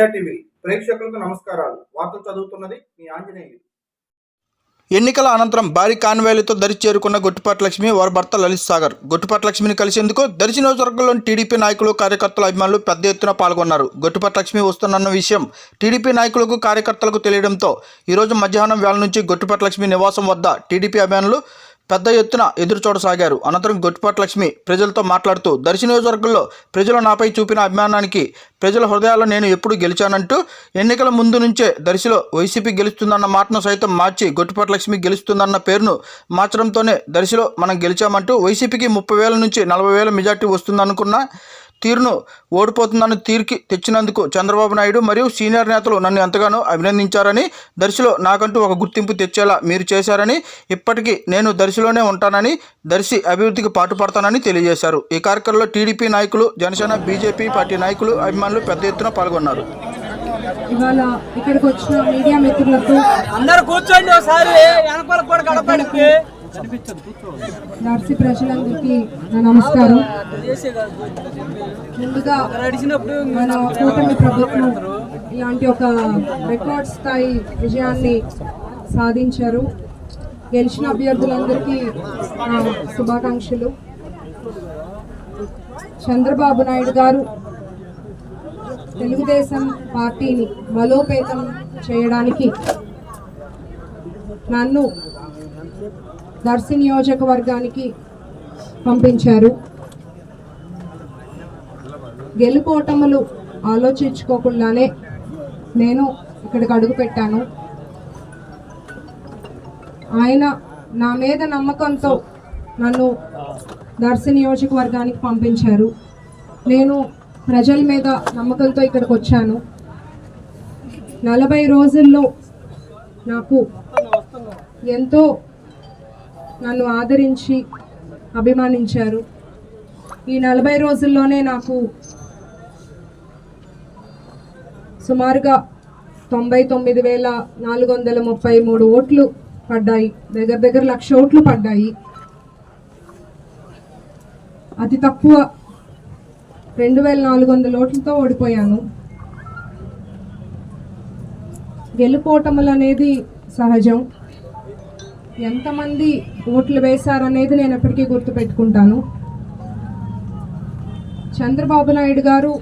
ప్రజా టీవీ ప్రేక్షకులకు నమస్కారాలు. వార్తలు చదువుతున్నది మీ ఆంజనేయులు. ఎన్నికల అనంతరం భారీ కాన్వాయ్లతో దరి చేరుకున్న గుట్టుపాటి లక్ష్మి వారి భర్త లలిత్ సాగర్. గుట్టుపాటి లక్ష్మిని కలిసేందుకు దర్శి నియోజకవర్గంలోని టీడీపీ నాయకులు కార్యకర్తల అభిమానులు పెద్ద ఎత్తున పాల్గొన్నారు. గుట్టుపాటి లక్ష్మి వస్తున్న విషయం టీడీపీ నాయకులకు కార్యకర్తలకు తెలియడంతో ఈరోజు మధ్యాహ్నం వేళ నుంచి గుట్టుపాటి లక్ష్మి నివాసం వద్ద టీడీపీ అభిమానులు పెద్ద ఎత్తున ఎదురుచూడసాగారు అనంతరం గొట్టిపాటి లక్ష్మి ప్రజలతో మాట్లాడుతూ దర్శి నియోజకవర్గంలో ప్రజలు నాపై చూపిన అభిమానానికి ప్రజల హృదయాల్లో నేను ఎప్పుడు గెలిచానంటూ ఎన్నికల ముందు నుంచే దర్శిలో వైసీపీ గెలుస్తుందన్న మాటను సైతం మార్చి గొట్టిపాటి లక్ష్మి గెలుస్తుందన్న పేరును మార్చడంతోనే దర్శిలో మనం గెలిచామంటూ వైసీపీకి ముప్పై వేల నుంచి నలభై వేల మెజార్టీ వస్తుందనుకున్న తీరును ఓడిపోతుందని తీర్కి తెచ్చినందుకు చంద్రబాబు నాయుడు మరియు సీనియర్ నేతలు నన్ను ఎంతగానో అభినందించారని దర్శిలో నాకంటూ ఒక గుర్తింపు తెచ్చేలా మీరు చేశారని ఇప్పటికీ నేను దర్శిలోనే ఉంటానని దర్శి అభివృద్ధికి పాటుపడతానని తెలియజేశారు. ఈ కార్యక్రమంలో టీడీపీ నాయకులు జనసేన బీజేపీ పార్టీ నాయకులు అభిమానులు పెద్ద ఎత్తున పాల్గొన్నారు. ఇవాళ ఇక్కడికి వచ్చిన మీడియా మిత్రులకు అందరు కూర్చోండి ఒకసారి వెనకాల కూడా గడపడికి నర్సి ప్రజలందరికీ నా నమస్కారం. ముందుగా మన కూటమి ప్రభుత్వం ఇలాంటి ఒక రికార్డ్ స్థాయి విజయాన్ని సాధించారు. గెలిచిన అభ్యర్థులందరికీ శుభాకాంక్షలు. చంద్రబాబు నాయుడు గారు తెలుగుదేశం పార్టీని బలోపేతం చేయడానికి నన్ను దర్శి నియోజకవర్గానికి పంపించారు. గెలుపోటములు ఆలోచించుకోకుండానే నేను ఇక్కడికి అడుగుపెట్టాను ఆయన నా మీద నమ్మకంతో నన్ను దర్శి నియోజకవర్గానికి పంపించారు. నేను ప్రజల మీద నమ్మకంతో ఇక్కడికి వచ్చాను. నలభై రోజుల్లో నాకు ఎంతో నన్ను ఆదరించి అభిమానించారు. ఈ నలభై రోజుల్లోనే నాకు సుమారుగా తొంభై తొమ్మిది వేల నాలుగు వందల ముప్పై మూడు ఓట్లు పడ్డాయి. దగ్గర దగ్గర లక్ష ఓట్లు పడ్డాయి. అతి తక్కువ రెండు వేల నాలుగు వందల ఓట్లతో ఓడిపోయాను. గెలుపోటములు అనేది సహజం. ఎంతమంది ఓట్లు వేశారనేది నేను ఎప్పటికీ గుర్తుపెట్టుకుంటాను. చంద్రబాబు నాయుడు గారు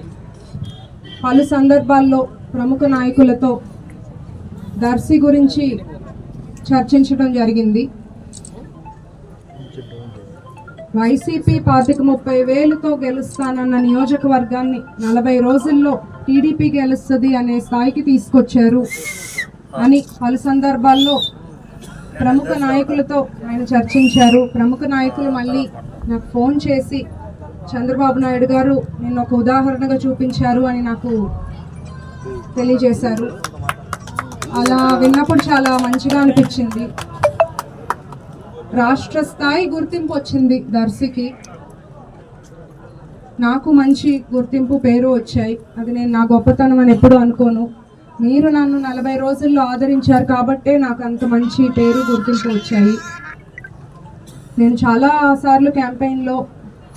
పలు సందర్భాల్లో ప్రముఖ నాయకులతో దర్శి గురించి చర్చించడం జరిగింది. వైసీపీ పాతిక ముప్పై వేలుతో గెలుస్తానన్న నియోజకవర్గాన్ని నలభై రోజుల్లో టీడీపీ గెలుస్తుంది అనే స్థాయికి తీసుకొచ్చారు అని పలు సందర్భాల్లో ప్రముఖ నాయకులతో ఆయన చర్చించారు. ప్రముఖ నాయకులు మళ్ళీ నాకు ఫోన్ చేసి చంద్రబాబు నాయుడు గారు నిన్న ఒక ఉదాహరణగా చూపించారు అని నాకు తెలియజేశారు. అలా విన్నప్పుడు చాలా మంచిగా అనిపించింది. రాష్ట్ర స్థాయి గుర్తింపు వచ్చింది దర్శికి. నాకు మంచి గుర్తింపు పేరు వచ్చాయి. అది నేను నా గొప్పతనం అని ఎప్పుడు అనుకోను. మీరు నన్ను నలభై రోజుల్లో ఆదరించారు కాబట్టే నాకు అంత మంచి పేరు గుర్తింపు వచ్చాయి. నేను చాలా సార్లు క్యాంపెయిన్లో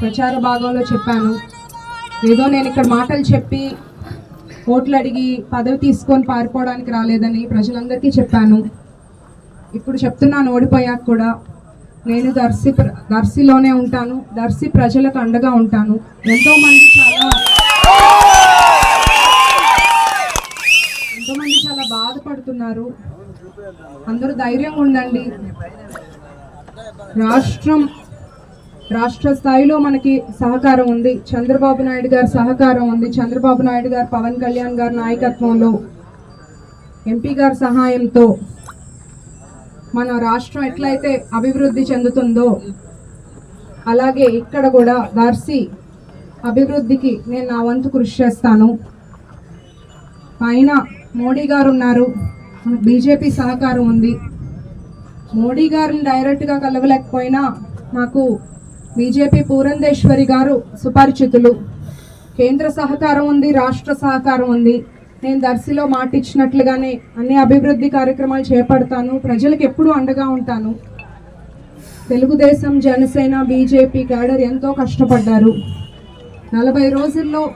ప్రచార భాగంలో చెప్పాను. ఏదో నేను ఇక్కడ మాటలు చెప్పి ఓట్లు అడిగి పదవి తీసుకొని పారిపోవడానికి రాలేదని ప్రజలందరికీ చెప్పాను. ఇప్పుడు చెప్తున్నాను ఓడిపోయాక కూడా. నేను దర్శి ప్ర- దర్శిలోనే ఉంటాను. దర్శి ప్రజలకు అండగా ఉంటాను. ఎంతోమంది చాలా ఎంతో మంది చాలా బాధపడుతున్నారు. అందరూ ధైర్యంగా ఉండండి. రాష్ట్రం రాష్ట్ర స్థాయిలో మనకి సహకారం ఉంది. చంద్రబాబు నాయుడు గారి సహకారం ఉంది. చంద్రబాబు నాయుడు గారు పవన్ కళ్యాణ్ గారి నాయకత్వంలో ఎంపీ గారి సహాయంతో మన రాష్ట్రం ఎట్లయితే అభివృద్ధి చెందుతుందో అలాగే ఇక్కడ కూడా దర్శి అభివృద్ధికి నేను నా వంతు కృషి చేస్తాను. పైన మోడీ గారు ఉన్నారు. మనకు బీజేపీ సహకారం ఉంది. మోడీ గారిని డైరెక్ట్గా కలవలేకపోయినా నాకు బీజేపీ పూరంధేశ్వరి గారు సుపరిచితులు. కేంద్ర సహకారం ఉంది రాష్ట్ర సహకారం ఉంది. నేను దర్శిలో మాటిచ్చినట్లుగానే అన్ని అభివృద్ధి కార్యక్రమాలు చేపడతాను. ప్రజలకు ఎప్పుడూ అండగా ఉంటాను. తెలుగుదేశం జనసేన బీజేపీ క్యాడర్ ఎంతో కష్టపడ్డారు. నలభై రోజుల్లో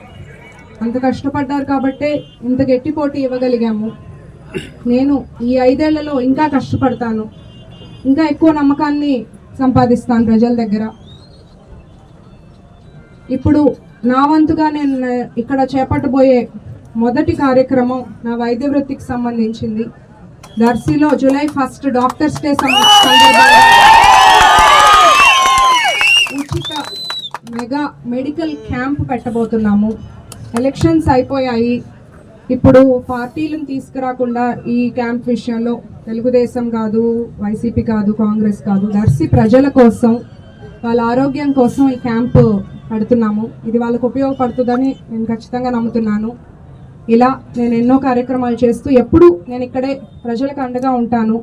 అంత కష్టపడ్డారు కాబట్టే ఇంత గట్టి పోటీ ఇవ్వగలిగాము. నేను ఈ ఐదేళ్ళలో ఇంకా కష్టపడతాను. ఇంకా ఎక్కువ నమ్మకాన్ని సంపాదిస్తాను ప్రజల దగ్గర. ఇప్పుడు నా వంతుగా నేను ఇక్కడ చేపట్టబోయే మొదటి కార్యక్రమం నా వైద్య వృత్తికి సంబంధించింది. దర్శిలో జూలై ఫస్ట్ డాక్టర్స్ డే ఉచిత మెగా మెడికల్ క్యాంప్ పెట్టబోతున్నాము. ఎలక్షన్స్ అయిపోయాయి. ఇప్పుడు పార్టీలను తీసుకురాకుండా ఈ క్యాంప్ విషయంలో తెలుగుదేశం కాదు వైసీపీ కాదు కాంగ్రెస్ కాదు దర్శి ప్రజల కోసం వాళ్ళ ఆరోగ్యం కోసం ఈ క్యాంప్ పెడుతున్నాము ఇది వాళ్ళకు ఉపయోగపడుతుందని నేను ఖచ్చితంగా నమ్ముతున్నాను. ఇలా నేను ఎన్నో కార్యక్రమాలు చేస్తూ ఎప్పుడు నేను ఇక్కడే ప్రజలకు అండగా ఉంటాను.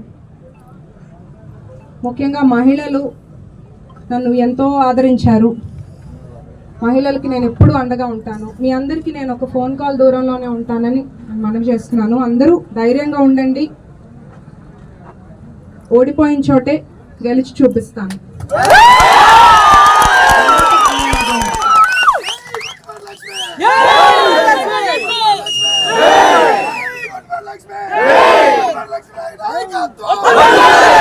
ముఖ్యంగా మహిళలు నన్ను ఎంతో ఆదరించారు. మహిళలకి నేను ఎప్పుడూ అండగా ఉంటాను. మీ అందరికీ నేను ఒక ఫోన్ కాల్ దూరంలోనే ఉంటానని మనం మనవి చేస్తున్నాను. అందరూ ధైర్యంగా ఉండండి. ఓడిపోయిన చోటే గెలిచి చూపిస్తాను. Hey!